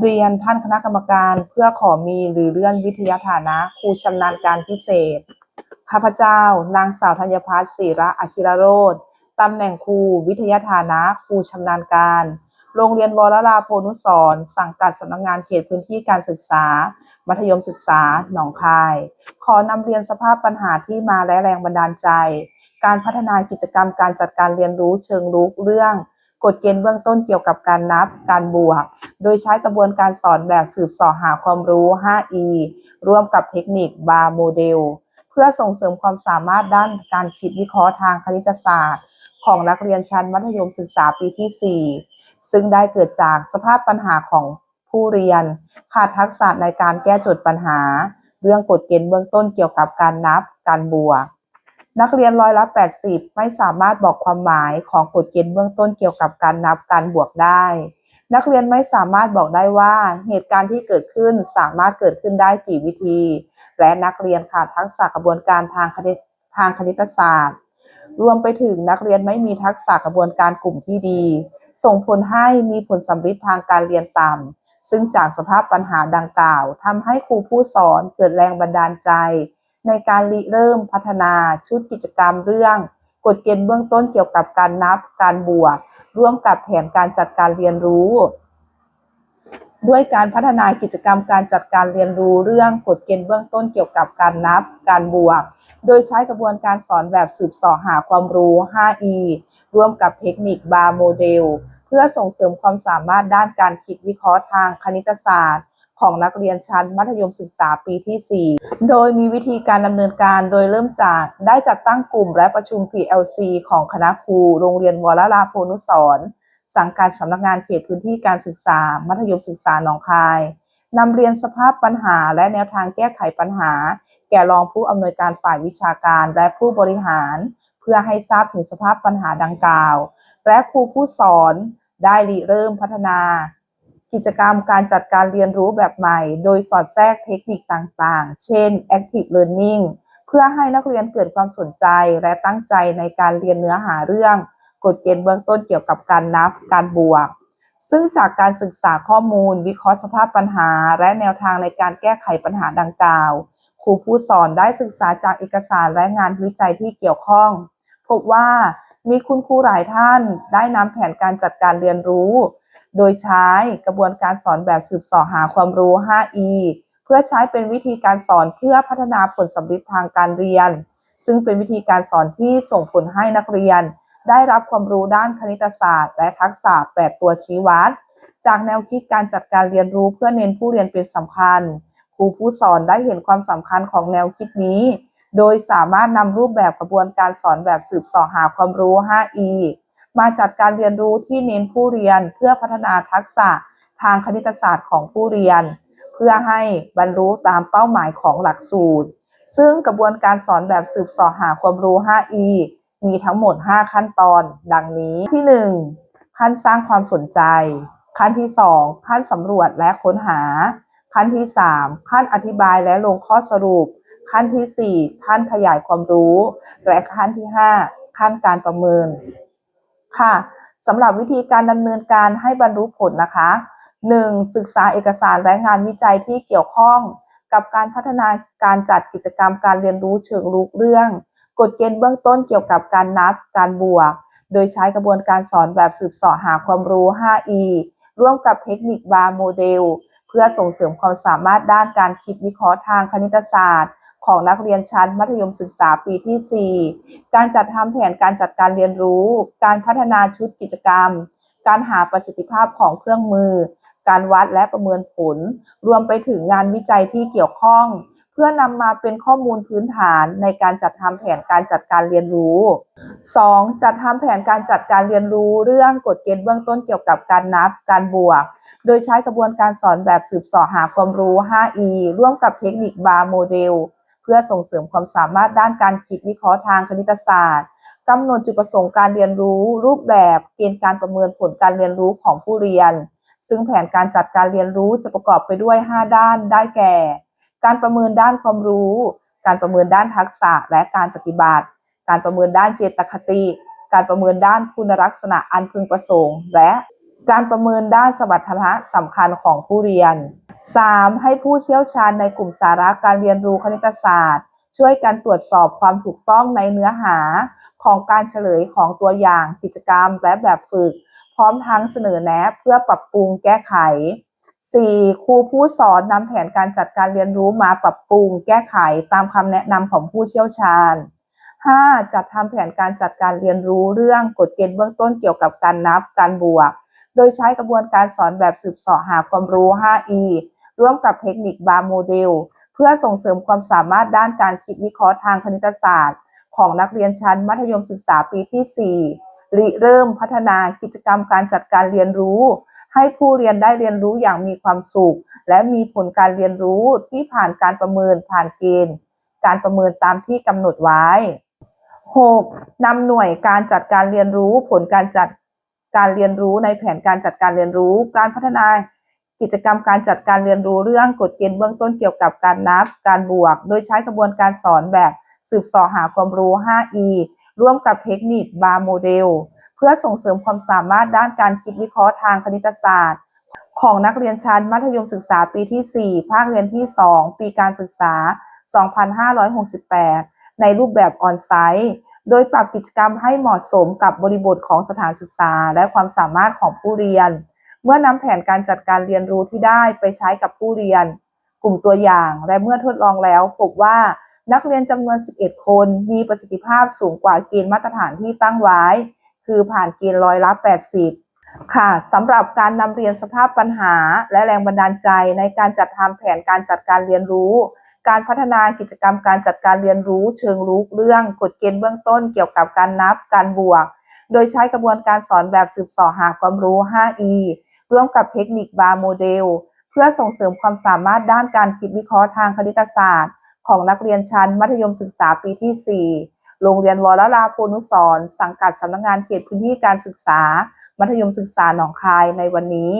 เรียนท่านคณะกรรมการเพื่อขอมีหรือเลื่อนวิทยาฐานะครูชำนาญการพิเศษ ข้าพเจ้า นางสาวธัญพัฒน์ศิระอาชิรโรธตำแหน่งครูวิทยาฐานะครูชำนาญการ โรงเรียนวรลาโพนุสรสังกัดสำนักงานเขตพื้นที่การศึกษา มัธยมศึกษา หนองคาย ขอนำเรียนสภาพปัญหาที่มาและแรงบันดาลใจ การพัฒนากิจกรรมการจัดการเรียนรู้เชิงรุกเรื่อง กฎเกณฑ์เบื้องต้นเกี่ยวกับการนับการบวก โดยใช้กระบวนการสอนแบบสืบสอหาความรู้ 5E ร่วมกับเทคนิคบาร์โมเดล เพื่อส่งเสริมความสามารถด้านการคิดวิเคราะห์ทางคณิตศาสตร์ ของนักเรียนชั้นมัธยมศึกษาปีที่ 4 ซึ่งได้เกิดจากสภาพปัญหาของผู้เรียนขาดทักษะในการแก้โจทย์ปัญหา เรื่องกฎเกณฑ์เบื้องต้นเกี่ยวกับการนับการบวก นักเรียนร้อยละ 80 ไม่สามารถบอกความหมายของกฎเกณฑ์เบื้องต้นเกี่ยวกับการนับการบวกได้ นักเรียนไม่สามารถบอกได้ว่าเหตุการณ์ที่เกิดขึ้นสามารถเกิดขึ้นได้กี่วิธี และนักเรียนขาดทักษะกระบวนการทางคณิตทางคณิตศาสตร์ รวมไปถึงนักเรียนไม่มีทักษะกระบวนการกลุ่มที่ดี ส่งผลให้มีผลสำลิดทางการเรียนต่ำซึ่งจากสภาพปัญหาดังกล่าวทำให้ครูผู้สอนเกิดแรงบันดาลใจ ในการริเริ่มพัฒนาชุดกิจกรรมเรื่อง กฎเกณฑ์เบื้องต้นเกี่ยวกับการนับการบวก ร่วมกับแผนการจัดการเรียนรู้ ด้วยการพัฒนากิจกรรมการจัดการเรียนรู้เรื่องกฎเกณฑ์เบื้องต้นเกี่ยวกับการนับการบวก โดยใช้กระบวนการสอนแบบสืบเสอหาความรู้ 5E ร่วมกับเทคนิคบาร์โมเดล เพื่อส่งเสริมความสามารถด้านการคิดวิเคราะห์ทางคณิตศาสตร์ ของนักเรียนชั้นมัธยมศึกษาปีที่ 4 โดยมีวิธีการดำเนินการโดยเริ่มจากได้จัดตั้งกลุ่มและประชุม PLC ของคณะครูโรงเรียนวรลาโพนุสรณ์สังกัดสำนักงานเขตพื้นที่การศึกษา มัธยมศึกษาหนองคายนำเรียนสภาพปัญหาและแนวทางแก้ไขปัญหา แก่รองผู้อำนวยการฝ่ายวิชาการและผู้บริหาร เพื่อให้ทราบถึงสภาพปัญหาดังกล่าว และครูผู้สอนได้ริเริ่มพัฒนา กิจกรรมการจัดการเรียนรู้แบบใหม่ โดยสอดแทรกเทคนิคต่างๆ เช่น active learning เพื่อให้นักเรียนเกิดความสนใจและตั้งใจในการเรียนเนื้อหาเรื่อง กฎเกณฑ์เบื้องต้นเกี่ยวกับการนับการบวก ซึ่งจากการศึกษาข้อมูล วิเคราะห์สภาพปัญหา และแนวทางในการแก้ไขปัญหาดังกล่าว ครูผู้สอนได้ศึกษาจากเอกสารและงานวิจัยที่เกี่ยวข้อง พบว่ามีคุณครูหลายท่านได้นำแผนการจัดการเรียนรู้ โดยใช้กระบวนการสอนแบบสืบสอหาความรู้ 5E เพื่อใช้เป็นวิธีการสอนเพื่อพัฒนาผลสำลิดทางการเรียน ซึ่งเป็นวิธีการสอนที่ส่งผลให้นักเรียน ได้รับความรู้ด้านคณิตศาสตร์ และทักษะ 8 ตัวชี้วัด จากแนวคิดการจัดการเรียนรู้เพื่อเน้นผู้เรียนเป็นสำคัญ ครูผู้สอนได้เห็นความสำคัญของแนวคิดนี้ โดยสามารถนำรูปแบบกระบวนการสอนแบบสืบสอหาความรู้ 5E มาจัดการเรียนรู้ที่เน้นผู้เรียนเพื่อพัฒนาทักษะทางคณิตศาสตร์ของผู้เรียน เพื่อให้บรรลุตามเป้าหมายของหลักสูตร ซึ่งกระบวนการสอนแบบสืบสอหาความรู้ 5E มีทั้งหมด 5 ขั้นตอน ดังนี้ที่ 1 ขั้นสร้างความสนใจ ขั้นที่ 2 ขั้นสำรวจและค้นหา ขั้นที่ 3 ขั้นอธิบายและลงข้อสรุป ขั้นที่ 4 ขั้นขยายความรู้ และขั้นที่ 5 ขั้นการประเมิน ค่ะสำหรับวิธีการดำเนินการให้บรรลุผลนะคะ 1. ศึกษาเอกสารและงานวิจัยที่เกี่ยวข้อง กับการพัฒนาการจัดกิจกรรมการเรียนรู้เชิงรุกเรื่อง กฎเกณฑ์เบื้องต้นเกี่ยวกับการนับการบวก โดยใช้กระบวนการสอนแบบสืบเสอหาความรู้ 5E ร่วมกับเทคนิคบาร์โมเดล เพื่อส่งเสริมความสามารถด้านการคิดวิเคราะห์ทางคณิตศาสตร์ ของนักเรียนชั้นมัธยมศึกษาปีที่ 4 การจัดทำแผนการจัดการเรียนรู้ การพัฒนาชุดกิจกรรม การหาประสิทธิภาพของเครื่องมือ การวัดและประเมินผล รวมไปถึงงานวิจัยที่เกี่ยวข้อง เพื่อนำมาเป็นข้อมูลพื้นฐานในการจัดทำแผนการจัดการเรียนรู้ 2. จัดทำแผนการจัดการเรียนรู้ เรื่องกฎเกณฑ์เบื้องต้นเกี่ยวกับการนับ การบวกโดยใช้กระบวนการสอนแบบสืบเสอหาความรู้ 5E ร่วมกับเทคนิคบาร์โมเดล เพื่อส่งเสริมความสามารถด้านการคิดวิเคราะห์ทางคณิตศาสตร์กำหนดจุดประสงค์การเรียนรู้ รูปแบบเกณฑ์การประเมินผลการเรียนรู้ของผู้เรียน ซึ่งแผนการจัดการเรียนรู้จะประกอบไปด้วย 5 ด้านได้แก่ การประเมินด้านความรู้ การประเมินด้านทักษะและการปฏิบัติ การประเมินด้านเจตคติ การประเมินด้านคุณลักษณะอันพึงประสงค์ และการประเมินด้านสมรรถนะสำคัญของผู้เรียน 3. ให้ผู้เชี่ยวชาญในกลุ่มสาระการเรียนรู้คณิตศาสตร์ ช่วยกันตรวจสอบความถูกต้องในเนื้อหาของการเฉลยของตัวอย่างกิจกรรมและแบบฝึก พร้อมทั้งเสนอแนะเพื่อปรับปรุงแก้ไข 4. ครูผู้สอนนำแผนการจัดการเรียนรู้มาปรับปรุงแก้ไขตามคำแนะนำของผู้เชี่ยวชาญ 5. จัดทำแผนการจัดการเรียนรู้เรื่องกฎเกณฑ์เบื้องต้นเกี่ยวกับการนับการบวก โดยใช้กระบวนการสอนแบบสืบเสาะหาความรู้ 5E ร่วมกับเทคนิคบาร์โมเดล เพื่อส่งเสริมความสามารถด้านการคิดวิเคราะห์ทางคณิตศาสตร์ ของนักเรียนชั้นมัธยมศึกษาปีที่ 4 ริเริ่มพัฒนากิจกรรมการจัดการเรียนรู้ ให้ผู้เรียนได้เรียนรู้อย่างมีความสุข และมีผลการเรียนรู้ที่ผ่านการประเมินผ่านเกณฑ์ การประเมินตามที่กำหนดไว้ 6. นำหน่วยการจัดการเรียนรู้ผลการจัดการเรียนรู้ในแผนการจัดการเรียนรู้ การพัฒนา กิจกรรมการจัดการเรียนรู้เรื่องกฎเกณฑ์เบื้องต้นเกี่ยวกับการนับ การบวก โดยใช้กระบวนการสอนแบบสืบสาะหาความรู้ 5E ร่วมกับเทคนิคบาร์โมเดล เพื่อส่งเสริมความสามารถด้านการคิดวิเคราะห์ทางคณิตศาสตร์ ของนักเรียนชั้นมัธยมศึกษาปีที่ 4 ภาคเรียนที่ 2 ปีการศึกษา 2568 ในรูปแบบออนไซต์ โดยปรับกิจกรรมให้เหมาะสมกับบริบทของสถานศึกษา และความสามารถของผู้เรียน เมื่อนำแผนการจัดการเรียนรู้ที่ได้ไปใช้กับผู้เรียน กลุ่มตัวอย่างและเมื่อทดลองแล้วพบว่านักเรียนจำนวน 11 คนมีประสิทธิภาพสูงกว่าเกณฑ์มาตรฐานที่ตั้งไว้ คือผ่านเกณฑ์ร้อยละ 80 ค่ะสำหรับการนำเรียนสภาพปัญหา และแรงบันดาลใจในการจัดทำแผนการจัดการเรียนรู้ การพัฒนากิจกรรมการจัดการเรียนรู้ เชิงรุกเรื่องกฎเกณฑ์เบื้องต้นเกี่ยวกับการนับการบวก โดยใช้กระบวนการสอนแบบสืบสาะหาความรู้ 5E ร่วมกับเทคนิคบาร์โมเดล เพื่อส่งเสริมความสามารถด้านการคิดวิเคราะห์ทางคณิตศาสตร์ ของนักเรียนชั้นมัธยมศึกษาปีที่ 4 โรงเรียนวรลาโพนุสรสังกัดสำนักงานเขตพื้นที่การศึกษา มัธยมศึกษาหนองคายในวันนี้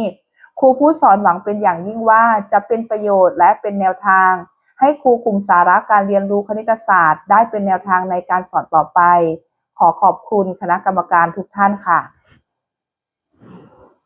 ครูผู้สอนหวังเป็นอย่างยิ่งว่าจะเป็นประโยชน์และเป็นแนวทาง ให้ครูกลุ่มสาระการเรียนรู้คณิตศาสตร์ ได้เป็นแนวทางในการสอนต่อไป ขอขอบคุณคณะกรรมการทุกท่านค่ะ